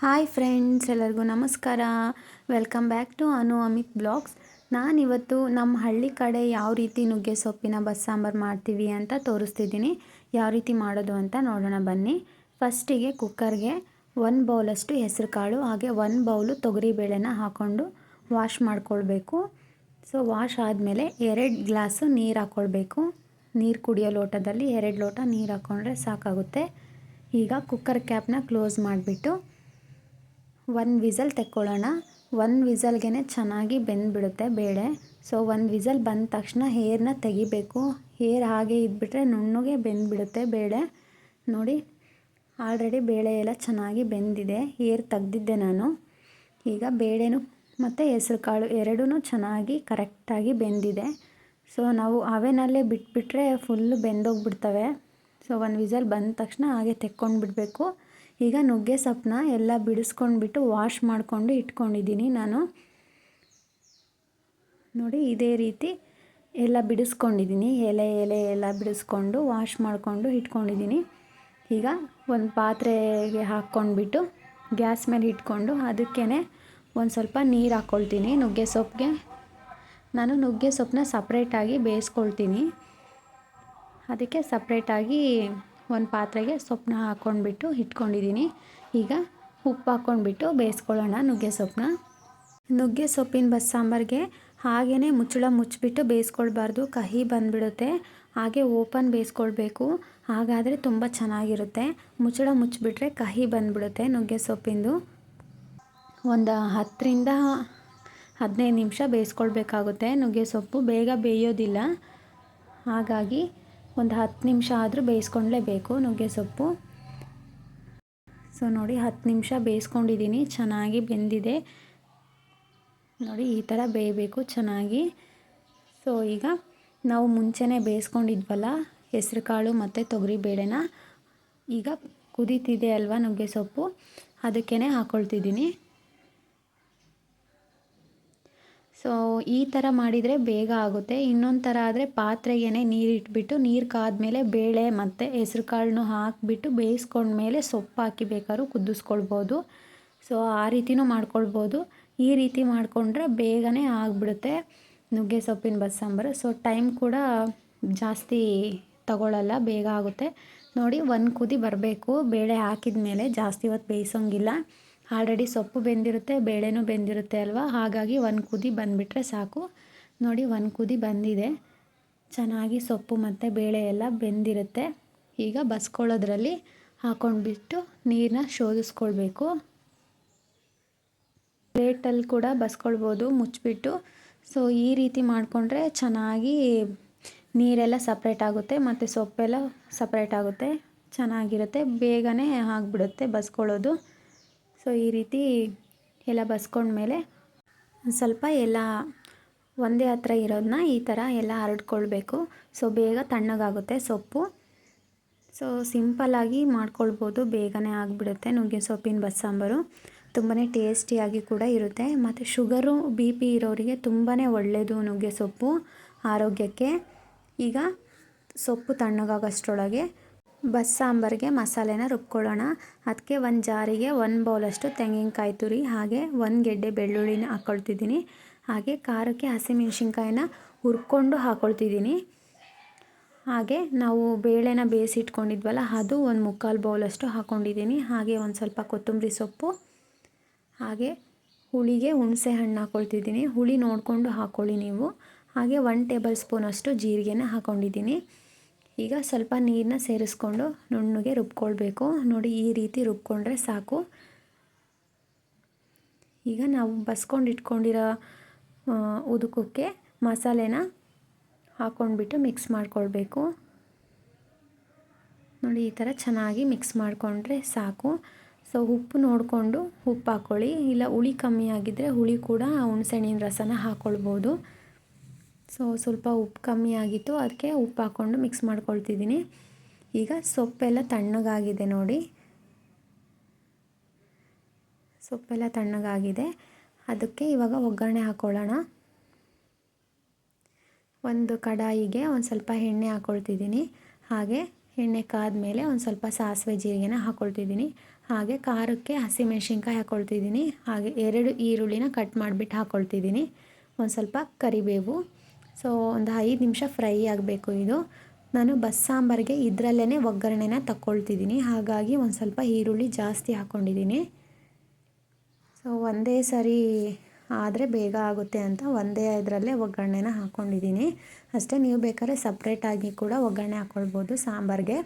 Hi friends, ಎಲ್ಲರಿಗೂ ನಮಸ್ಕಾರ. Welcome back to Anu Amit blogs. ನಾನಿವತ್ತು ನಮ್ಮ ಹಳ್ಳಿ ಕಡೆ ಯಾವ ರೀತಿ ನುಗ್ಗೆ ಸೊಪ್ಪಿನ ಬಸ್ಸಾಂಬಾರು ಮಾಡ್ತೀವಿ ಅಂತ ತೋರಿಸ್ತಿದ್ದೀನಿ. ಯಾವ ರೀತಿ ಮಾಡೋದು ಅಂತ ನೋಡೋಣ ಬನ್ನಿ. ಫಸ್ಟಿಗೆ ಕುಕ್ಕರ್ಗೆ ಒಂದು ಬೌಲಷ್ಟು ಹೆಸರು ಕಾಳು, ಹಾಗೆ ಒಂದು ಬೌಲು ತೊಗರಿಬೇಳೆನ ಹಾಕ್ಕೊಂಡು ವಾಶ್ ಮಾಡ್ಕೊಳ್ಬೇಕು. ಸೊ, ವಾಶ್ ಆದಮೇಲೆ ಎರಡು ಗ್ಲಾಸು ನೀರು ಹಾಕ್ಕೊಳ್ಬೇಕು ನೀರು ಕುಡಿಯೋ ಲೋಟದಲ್ಲಿ ಎರಡು ಲೋಟ ನೀರು ಹಾಕ್ಕೊಂಡ್ರೆ ಸಾಕಾಗುತ್ತೆ. ಈಗ ಕುಕ್ಕರ್ ಕ್ಯಾಪ್ನ ಕ್ಲೋಸ್ ಮಾಡಿಬಿಟ್ಟು ಒಂದು ವಿಸಲ್ ತೆಕ್ಕೊಳ್ಳೋಣ. ಒಂದು ವಿಸಲ್ಗೆ ಚೆನ್ನಾಗಿ ಬೆಂದುಬಿಡುತ್ತೆ ಬೇಳೆ. ಸೊ ಒಂದು ವಿಸಲ್ ಬಂದ ತಕ್ಷಣ ಹೇರನ್ನ ತೆಗಿಬೇಕು. ಹೇರ್ ಹಾಗೆ ಇದ್ಬಿಟ್ರೆ ನುಣ್ಣಗೆ ಬೆಂದುಬಿಡುತ್ತೆ ಬೇಳೆ. ನೋಡಿ ಆಲ್ರೆಡಿ ಬೇಳೆ ಎಲ್ಲ ಚೆನ್ನಾಗಿ ಬೆಂದಿದೆ. ಹೇರ್ ತೆಗ್ದಿದ್ದೆ ನಾನು. ಈಗ ಬೇಳೆನೂ ಮತ್ತು ಹೆಸ್ರು ಕಾಳು ಎರಡೂ ಚೆನ್ನಾಗಿ ಕರೆಕ್ಟಾಗಿ ಬೆಂದಿದೆ. ಸೊ ನಾವು ಅವೆನಲ್ಲೇ ಬಿಟ್ಬಿಟ್ರೆ ಫುಲ್ಲು ಬೆಂದೋಗ್ಬಿಡ್ತವೆ. ಸೊ ಒಂದು ವಿಸಲ್ ಬಂದ ತಕ್ಷಣ ಹಾಗೆ ತೆಕ್ಕೊಂಡು ಬಿಡಬೇಕು ಈಗ ನುಗ್ಗೆ ಸೊಪ್ಪನ್ನ ಎಲ್ಲ ಬಿಡಿಸ್ಕೊಂಡ್ಬಿಟ್ಟು ವಾಶ್ ಮಾಡಿಕೊಂಡು ಇಟ್ಕೊಂಡಿದ್ದೀನಿ ನಾನು. ನೋಡಿ, ಇದೇ ರೀತಿ ಎಲ್ಲ ಬಿಡಿಸ್ಕೊಂಡಿದ್ದೀನಿ. ಎಲೆ ಎಲೆ ಎಲ್ಲ ಬಿಡಿಸ್ಕೊಂಡು ವಾಶ್ ಮಾಡಿಕೊಂಡು ಇಟ್ಕೊಂಡಿದ್ದೀನಿ. ಈಗ ಒಂದು ಪಾತ್ರೆಗೆ ಹಾಕ್ಕೊಂಡ್ಬಿಟ್ಟು ಗ್ಯಾಸ್ ಮೇಲೆ ಇಟ್ಕೊಂಡು ಅದಕ್ಕೇ ಒಂದು ಸ್ವಲ್ಪ ನೀರು ಹಾಕ್ಕೊಳ್ತೀನಿ ನುಗ್ಗೆ ಸೊಪ್ಪಿಗೆ ನಾನು ನುಗ್ಗೆ ಸೊಪ್ಪನ್ನ ಸಪ್ರೇಟಾಗಿ ಬೇಯಿಸ್ಕೊಳ್ತೀನಿ. ಅದಕ್ಕೆ ಸಪ್ರೇಟಾಗಿ ಒಂದು ಪಾತ್ರೆಗೆ ಸೊಪ್ಪನ್ನ ಹಾಕ್ಕೊಂಡ್ಬಿಟ್ಟು ಇಟ್ಕೊಂಡಿದ್ದೀನಿ ಈಗ ಉಪ್ಪು ಹಾಕ್ಕೊಂಡ್ಬಿಟ್ಟು ಬೇಯಿಸ್ಕೊಳ್ಳೋಣ ನುಗ್ಗೆ ಸೊಪ್ಪನ್ನ ನುಗ್ಗೆ ಸೊಪ್ಪಿನ ಬಸ್ಸಾಂಬಾರಿಗೆ ಹಾಗೆಯೇ ಮುಚ್ಚಳ ಮುಚ್ಚಿಬಿಟ್ಟು ಬೇಯಿಸ್ಕೊಳ್ಬಾರ್ದು. ಕಹಿ ಬಂದ್ಬಿಡುತ್ತೆ. ಹಾಗೆ ಓಪನ್ ಬೇಯಿಸ್ಕೊಳ್ಬೇಕು. ಹಾಗಾದರೆ ತುಂಬ ಚೆನ್ನಾಗಿರುತ್ತೆ. ಮುಚ್ಚಳ ಮುಚ್ಚಿಬಿಟ್ರೆ ಕಹಿ ಬಂದ್ಬಿಡುತ್ತೆ ನುಗ್ಗೆ ಸೊಪ್ಪಿಂದು. ಒಂದು ಹತ್ತರಿಂದ ಹದಿನೈದು ನಿಮಿಷ ಬೇಯಿಸ್ಕೊಳ್ಬೇಕಾಗುತ್ತೆ ನುಗ್ಗೆ ಸೊಪ್ಪು. ಬೇಗ ಬೇಯೋದಿಲ್ಲ. ಹಾಗಾಗಿ ಒಂದು ಹತ್ತು ನಿಮಿಷ ಆದರೂ ಬೇಯಿಸ್ಕೊಂಡ್ಲೇಬೇಕು ನುಗ್ಗೆ ಸೊಪ್ಪು. ಸೊ ನೋಡಿ ಹತ್ತು ನಿಮಿಷ ಬೇಯಿಸ್ಕೊಂಡಿದ್ದೀನಿ, ಚೆನ್ನಾಗಿ ಬೆಂದಿದೆ. ನೋಡಿ ಈ ಥರ ಬೇಯಬೇಕು ಚೆನ್ನಾಗಿ. ಸೊ ಈಗ ನಾವು ಮುಂಚೆನೇ ಬೇಯಿಸ್ಕೊಂಡಿದ್ವಲ್ಲ ಹೆಸರುಕಾಳು ಮತ್ತು ತೊಗರಿ ಬೇಳೆನ, ಈಗ ಕುದೀತಿದೆ ಅಲ್ವಾ ನುಗ್ಗೆ ಸೊಪ್ಪು? ಅದಕ್ಕೇ ಹಾಕ್ಕೊಳ್ತಿದ್ದೀನಿ ಸೊ ಈ ಥರ ಮಾಡಿದರೆ ಬೇಗ ಆಗುತ್ತೆ. ಇನ್ನೊಂದು ಥರ ಆದರೆ ಪಾತ್ರೆಗೆ ನೀರಿಟ್ಬಿಟ್ಟು ನೀರು ಕಾದ್ಮೇಲೆ ಬೇಳೆ ಮತ್ತು ಹೆಸ್ರು ಕಾಳನ್ನು ಹಾಕಿಬಿಟ್ಟು ಬೇಯಿಸ್ಕೊಂಡ್ಮೇಲೆ ಸೊಪ್ಪು ಹಾಕಿ ಬೇಕಾದ್ರೂ ಕುದಿಸ್ಕೊಳ್ಬೋದು. ಸೊ ಆ ರೀತಿನೂ ಮಾಡ್ಕೊಳ್ಬೋದು. ಈ ರೀತಿ ಮಾಡಿಕೊಂಡ್ರೆ ಬೇಗನೆ ಆಗಿಬಿಡುತ್ತೆ ನುಗ್ಗೆ ಸೊಪ್ಪಿನ ಬಸ್ಸಾಂಬಾರು. ಸೊ ಟೈಮ್ ಕೂಡ ಜಾಸ್ತಿ ತಗೊಳ್ಳಲ್ಲ ಬೇಗ ಆಗುತ್ತೆ. ನೋಡಿ, ಒಂದು ಕುದಿ ಬರಬೇಕು. ಬೇಳೆ ಹಾಕಿದ ಮೇಲೆ ಜಾಸ್ತಿ ಹೊತ್ತು ಬೇಯಿಸೋಂಗಿಲ್ಲ. ಆಲ್ರೆಡಿ ಸೊಪ್ಪು ಬೆಂದಿರುತ್ತೆ, ಬೇಳೆನೂ ಬೆಂದಿರುತ್ತೆ ಅಲ್ವಾ? ಹಾಗಾಗಿ ಒಂದು ಕುದಿ ಬಂದುಬಿಟ್ರೆ ಸಾಕು. ನೋಡಿ, ಒಂದು ಕುದಿ ಬಂದಿದೆ. ಚೆನ್ನಾಗಿ ಸೊಪ್ಪು ಮತ್ತು ಬೇಳೆ ಎಲ್ಲ ಬೆಂದಿರುತ್ತೆ. ಈಗ ಬಸ್ಕೊಳ್ಳೋದ್ರಲ್ಲಿ ಹಾಕೊಂಡ್ಬಿಟ್ಟು ನೀರನ್ನ ಶೋಧಿಸ್ಕೊಳ್ಬೇಕು. ಪ್ಲೇಟಲ್ಲಿ ಕೂಡ ಬಸ್ಕೊಳ್ಬೋದು ಮುಚ್ಚಿಬಿಟ್ಟು ಸೊ ಈ ರೀತಿ ಮಾಡಿಕೊಂಡ್ರೆ ಚೆನ್ನಾಗಿ ನೀರೆಲ್ಲ ಸಪ್ರೇಟ್ ಆಗುತ್ತೆ ಮತ್ತು ಸೊಪ್ಪೆಲ್ಲ ಸಪ್ರೇಟ್ ಆಗುತ್ತೆ. ಚೆನ್ನಾಗಿರುತ್ತೆ, ಬೇಗನೆ ಆಗಿಬಿಡುತ್ತೆ ಬಸ್ಕೊಳ್ಳೋದು. ಸೊ ಈ ರೀತಿ ಎಲ್ಲ ಬಸ್ಕೊಂಡ್ಮೇಲೆ ಸ್ವಲ್ಪ ಎಲ್ಲ ಒಂದೇ ಹತ್ರ ಇರೋದನ್ನ ಈ ಥರ ಎಲ್ಲ ಹರಡ್ಕೊಳ್ಬೇಕು. ಸೊ ಬೇಗ ತಣ್ಣಗಾಗುತ್ತೆ ಸೊಪ್ಪು. ಸೊ ಸಿಂಪಲ್ಲಾಗಿ ಮಾಡ್ಕೊಳ್ಬೋದು, ಬೇಗನೆ ಆಗಿಬಿಡುತ್ತೆ ನುಗ್ಗೆ ಸೊಪ್ಪಿನ ಬಸ್ಸಾಂಬಾರು ತುಂಬಾ ಟೇಸ್ಟಿಯಾಗಿ ಕೂಡ ಇರುತ್ತೆ. ಮತ್ತು ಶುಗರು, ಬಿ ಪಿ ಇರೋರಿಗೆ ತುಂಬಾ ಒಳ್ಳೆಯದು ನುಗ್ಗೆ ಸೊಪ್ಪು ಆರೋಗ್ಯಕ್ಕೆ. ಈಗ ಸೊಪ್ಪು ತಣ್ಣಗಾಗೋಷ್ಟರೊಳಗೆ ಬಸ್ಸಾಂಬಾರಿಗೆ ಮಸಾಲೆನ ರುಬ್ಕೊಳ್ಳೋಣ. ಅದಕ್ಕೆ ಒಂದು ಜಾರಿಗೆ ಒಂದು ಬೌಲಷ್ಟು ತೆಂಗಿನಕಾಯಿ ತುರಿ, ಹಾಗೆ ಒಂದು ಗೆಡ್ಡೆ ಬೆಳ್ಳುಳ್ಳಿನ ಹಾಕ್ಕೊಳ್ತಿದ್ದೀನಿ ಹಾಗೆ ಖಾರಕ್ಕೆ ಹಸಿಮೆಣ್ಸಿನ್ಕಾಯಿನ ಹುರ್ಕೊಂಡು ಹಾಕ್ಕೊಳ್ತಿದ್ದೀನಿ ಹಾಗೆ ನಾವು ಬೇಳೆನ ಬೇಯಿಸಿಟ್ಕೊಂಡಿದ್ವಲ್ಲ, ಅದು ಒಂದು ಮುಕ್ಕಾಲು ಬೌಲಷ್ಟು ಹಾಕ್ಕೊಂಡಿದ್ದೀನಿ ಹಾಗೆ ಒಂದು ಸ್ವಲ್ಪ ಕೊತ್ತಂಬರಿ ಸೊಪ್ಪು, ಹಾಗೆ ಹುಳಿಗೆ ಹುಣಸೆ ಹಣ್ಣು ಹಾಕ್ಕೊಳ್ತಿದ್ದೀನಿ ಹುಳಿ ನೋಡಿಕೊಂಡು ಹಾಕ್ಕೊಳ್ಳಿ ನೀವು. ಹಾಗೆ ಒನ್ ಟೇಬಲ್ ಸ್ಪೂನಷ್ಟು ಜೀರಿಗೆನ ಹಾಕ್ಕೊಂಡಿದ್ದೀನಿ ಈಗ ಸ್ವಲ್ಪ ನೀರನ್ನ ಸೇರಿಸ್ಕೊಂಡು ನುಣ್ಣಗೆ ರುಬ್ಕೊಳ್ಬೇಕು. ನೋಡಿ, ಈ ರೀತಿ ರುಬ್ಕೊಂಡ್ರೆ ಸಾಕು. ಈಗ ನಾವು ಬಸ್ಕೊಂಡು ಇಟ್ಕೊಂಡಿರೋ ಉದುಕಕ್ಕೆ ಮಸಾಲೆನ ಹಾಕ್ಕೊಂಡ್ಬಿಟ್ಟು ಮಿಕ್ಸ್ ಮಾಡ್ಕೊಳ್ಬೇಕು. ನೋಡಿ, ಈ ಥರ ಚೆನ್ನಾಗಿ ಮಿಕ್ಸ್ ಮಾಡಿಕೊಂಡ್ರೆ ಸಾಕು. ಸೊ ಉಪ್ಪು ನೋಡಿಕೊಂಡು ಉಪ್ಪು ಹಾಕ್ಕೊಳ್ಳಿ ಇಲ್ಲ, ಹುಳಿ ಕಮ್ಮಿ ಆಗಿದ್ದರೆ ಹುಳಿ ಕೂಡ ಹುಣಸೆಹಣ್ಣಿನ ರಸನ ಹಾಕ್ಕೊಳ್ಬೋದು ಸೊ ಸ್ವಲ್ಪ ಉಪ್ಪು ಕಮ್ಮಿ ಆಗಿತ್ತು, ಅದಕ್ಕೆ ಉಪ್ಪು ಹಾಕ್ಕೊಂಡು ಮಿಕ್ಸ್ ಮಾಡ್ಕೊಳ್ತಿದ್ದೀನಿ. ಈಗ ಸೊಪ್ಪೆಲ್ಲ ತಣ್ಣಗಾಗಿದೆ ನೋಡಿ. ಸೊಪ್ಪೆಲ್ಲ ತಣ್ಣಗಾಗಿದೆ. ಅದಕ್ಕೆ ಇವಾಗ ಒಗ್ಗರಣೆ ಹಾಕ್ಕೊಳ್ಳೋಣ ಒಂದು ಕಡಾಯಿಗೆ ಒಂದು ಸ್ವಲ್ಪ ಎಣ್ಣೆ ಹಾಕ್ಕೊಳ್ತಿದ್ದೀನಿ ಹಾಗೆ ಎಣ್ಣೆ ಕಾದ್ಮೇಲೆ ಒಂದು ಸ್ವಲ್ಪ ಸಾಸಿವೆ ಜೀರಿಗೆನ ಹಾಕ್ಕೊಳ್ತಿದ್ದೀನಿ ಹಾಗೆ ಖಾರಕ್ಕೆ ಹಸಿಮೆಣ್ಸಿನ್ಕಾಯಿ ಹಾಕ್ಕೊಳ್ತಿದ್ದೀನಿ ಹಾಗೆ ಎರಡು ಈರುಳ್ಳಿನ ಕಟ್ ಮಾಡಿಬಿಟ್ಟು ಹಾಕ್ಕೊಳ್ತಿದ್ದೀನಿ ಒಂದು ಸ್ವಲ್ಪ ಕರಿಬೇವು. ಸೊ ಒಂದು ಐದು ನಿಮಿಷ ಫ್ರೈ ಆಗಬೇಕು ಇದು. ನಾನು ಬಸ್ ಸಾಂಬಾರಿಗೆ ಇದರಲ್ಲೇ ಒಗ್ಗರಣೆನ ತಕ್ಕೊಳ್ತಿದ್ದೀನಿ. ಹಾಗಾಗಿ ಒಂದು ಸ್ವಲ್ಪ ಈರುಳ್ಳಿ ಜಾಸ್ತಿ ಹಾಕ್ಕೊಂಡಿದ್ದೀನಿ ಸೊ ಒಂದೇ ಸರಿ ಆದರೆ ಬೇಗ ಆಗುತ್ತೆ ಅಂತ ಒಂದೇ ಇದರಲ್ಲೇ ಒಗ್ಗರಣೆನ ಹಾಕ್ಕೊಂಡಿದ್ದೀನಿ ಅಷ್ಟೇ ನೀವು ಬೇಕಾದ್ರೆ ಸಪ್ರೇಟಾಗಿ ಕೂಡ ಒಗ್ಗರಣೆ ಹಾಕ್ಕೊಳ್ಬೋದು ಸಾಂಬಾರಿಗೆ.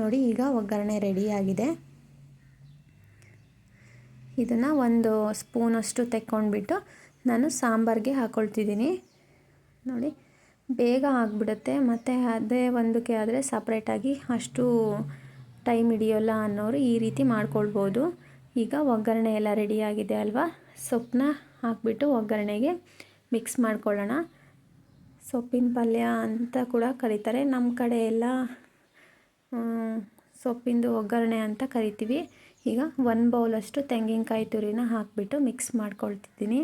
ನೋಡಿ, ಈಗ ಒಗ್ಗರಣೆ ರೆಡಿಯಾಗಿದೆ ಇದನ್ನು ಒಂದು ಸ್ಪೂನಷ್ಟು ತೆಕ್ಕೊಂಡ್ಬಿಟ್ಟು ನಾನು ಸಾಂಬಾರಿಗೆ ಹಾಕ್ಕೊಳ್ತಿದ್ದೀನಿ ನೋಡಿ. ಬೇಗ ಆಗಿಬಿಡುತ್ತೆ. ಮತ್ತು ಅದೇ ಒಂದಕ್ಕೆ ಆದರೆ ಸಪ್ರೇಟಾಗಿ ಅಷ್ಟು ಟೈಮ್ ಹಿಡಿಯೋಲ್ಲ ಅನ್ನೋರು ಈ ರೀತಿ ಮಾಡ್ಕೊಳ್ಬೋದು. ಈಗ ಒಗ್ಗರಣೆ ಎಲ್ಲ ರೆಡಿಯಾಗಿದೆ ಅಲ್ವಾ? ಸೊಪ್ಪನ್ನ ಹಾಕ್ಬಿಟ್ಟು ಒಗ್ಗರಣೆಗೆ ಮಿಕ್ಸ್ ಮಾಡ್ಕೊಳ್ಳೋಣ. ಸೊಪ್ಪಿನ ಪಲ್ಯ ಅಂತ ಕೂಡ ಕರೀತಾರೆ. ನಮ್ಮ ಕಡೆ ಎಲ್ಲ ಸೊಪ್ಪಿಂದು ಒಗ್ಗರಣೆ ಅಂತ ಕರಿತೀವಿ. ಈಗ ಒಂದು ಬೌಲಷ್ಟು ತೆಂಗಿನಕಾಯಿ ತುರಿನ ಹಾಕಿಬಿಟ್ಟು ಮಿಕ್ಸ್ ಮಾಡ್ಕೊಳ್ತಿದ್ದೀನಿ.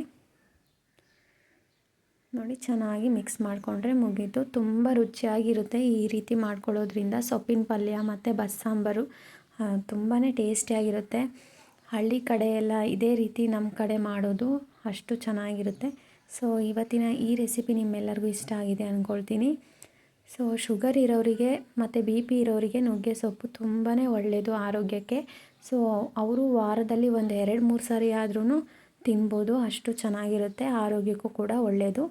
ನೋಡಿ, ಚೆನ್ನಾಗಿ ಮಿಕ್ಸ್ ಮಾಡಿಕೊಂಡ್ರೆ ಮುಗೀತು. ತುಂಬ ರುಚಿಯಾಗಿರುತ್ತೆ ಈ ರೀತಿ ಮಾಡ್ಕೊಳ್ಳೋದ್ರಿಂದ. ಸೊಪ್ಪಿನ ಪಲ್ಯ ಮತ್ತು ಬಸ್ಸಾಂಬಾರು ತುಂಬಾ ಟೇಸ್ಟಿಯಾಗಿರುತ್ತೆ. ಹಳ್ಳಿ ಕಡೆ ಇದೇ ರೀತಿ ನಮ್ಮ ಕಡೆ ಮಾಡೋದು ಅಷ್ಟು ಚೆನ್ನಾಗಿರುತ್ತೆ. ಸೊ, ಇವತ್ತಿನ ಈ ರೆಸಿಪಿ ನಿಮ್ಮೆಲ್ಲರಿಗೂ ಇಷ್ಟ ಆಗಿದೆ ಅಂದ್ಕೊಳ್ತೀನಿ ಸೊ ಶುಗರ್ ಇರೋರಿಗೆ ಮತ್ತು ಬಿ ಪಿ ಇರೋರಿಗೆ ನುಗ್ಗೆ ಸೊಪ್ಪು ತುಂಬಾ ಒಳ್ಳೆಯದು ಆರೋಗ್ಯಕ್ಕೆ. ಸೊ, ಅವರು ವಾರದಲ್ಲಿ ಒಂದು ಎರಡು ಮೂರು ಸಾರಿ ಆದ್ರೂ ತಿನ್ಬೋದು. ಅಷ್ಟು ಚೆನ್ನಾಗಿರುತ್ತೆ. ಆರೋಗ್ಯಕ್ಕೂ ಕೂಡ ಒಳ್ಳೆಯದು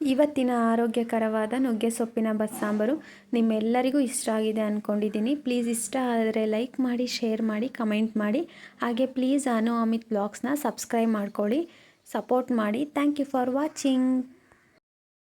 ಇವತ್ತಿನ ಆರೋಗ್ಯಕರವಾದ ನುಗ್ಗೆ ಸೊಪ್ಪಿನ ಬಸ್ಸಾಂಬಾರು ನಿಮ್ಮೆಲ್ಲರಿಗೂ ಇಷ್ಟ ಆಗಿದೆ ಅಂದ್ಕೊಂಡಿದ್ದೀನಿ ಪ್ಲೀಸ್ ಇಷ್ಟ ಆದರೆ ಲೈಕ್ ಮಾಡಿ, ಶೇರ್ ಮಾಡಿ, ಕಮೆಂಟ್ ಮಾಡಿ. ಹಾಗೆ ಪ್ಲೀಸ್ ಅನು ಅಮಿತ್ ಬ್ಲಾಗ್ಸ್ನ ಸಬ್ಸ್ಕ್ರೈಬ್ ಮಾಡ್ಕೊಳ್ಳಿ, ಸಪೋರ್ಟ್ ಮಾಡಿ. Thank you for watching.